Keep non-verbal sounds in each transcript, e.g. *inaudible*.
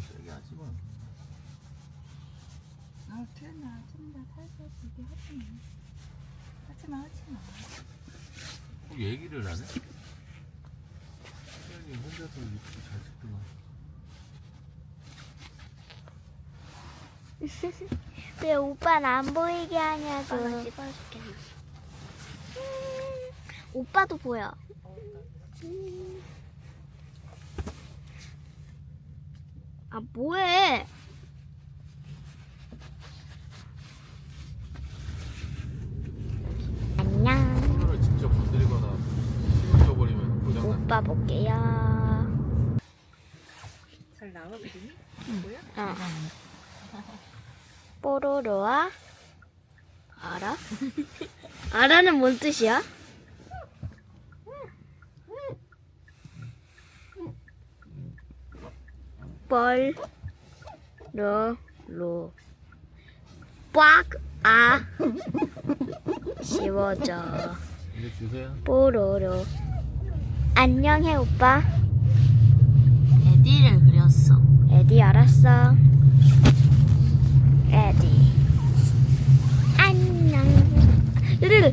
하지 마. 아, 태연아, 좀더 살살 얘기 하지 마. 하지 마, 하지 마. 꼭 얘기를 안 해? 태연이 혼자서 이렇게 잘 찍더만. *laughs* 왜 오빠는 안 보이게 하냐고. 오빠도 보여. 아, 뭐해? 안녕. 카메라를 직접 건드리거나 힘을 줘버리면 고장나. 오빠 볼게요. 잘 나와, 그림이? 어. 뽀로로와 알아? *laughs* 알아는 뭔 뜻이야? 뻘로로 꽉아 씌워져 주세요. 뽀로로 안녕해 오빠 에디를 그렸어. 에디 알았어. 에디. 안녕. 르르르.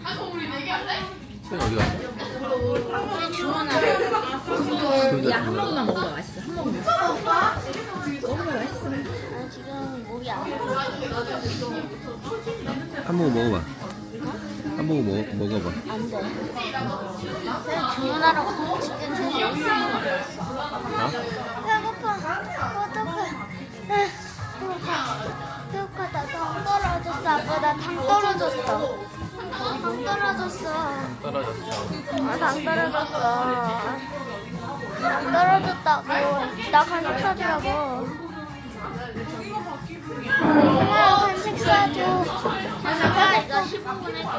태연 어디 갔어? 야, 한 모금만 먹어봐. 맛있어. 한 모금만. 먹어봐, 맛있어. 아, 지금 목이 안한 모금 먹어봐. 한 모금 먹, 먹어봐. 안 돼. 그냥 주문하러 가. 지금 저기 어? 배고파. 어떡해. 아, 배고파. 배고파. 나당 떨어졌어. 아빠 나당 떨어졌어. 당 떨어졌어. 아, 당 떨어졌어. 당 떨어졌다고. 나 간식 사주라고. 엄마 간식 사줘. 간식 사줘. 15분 했고.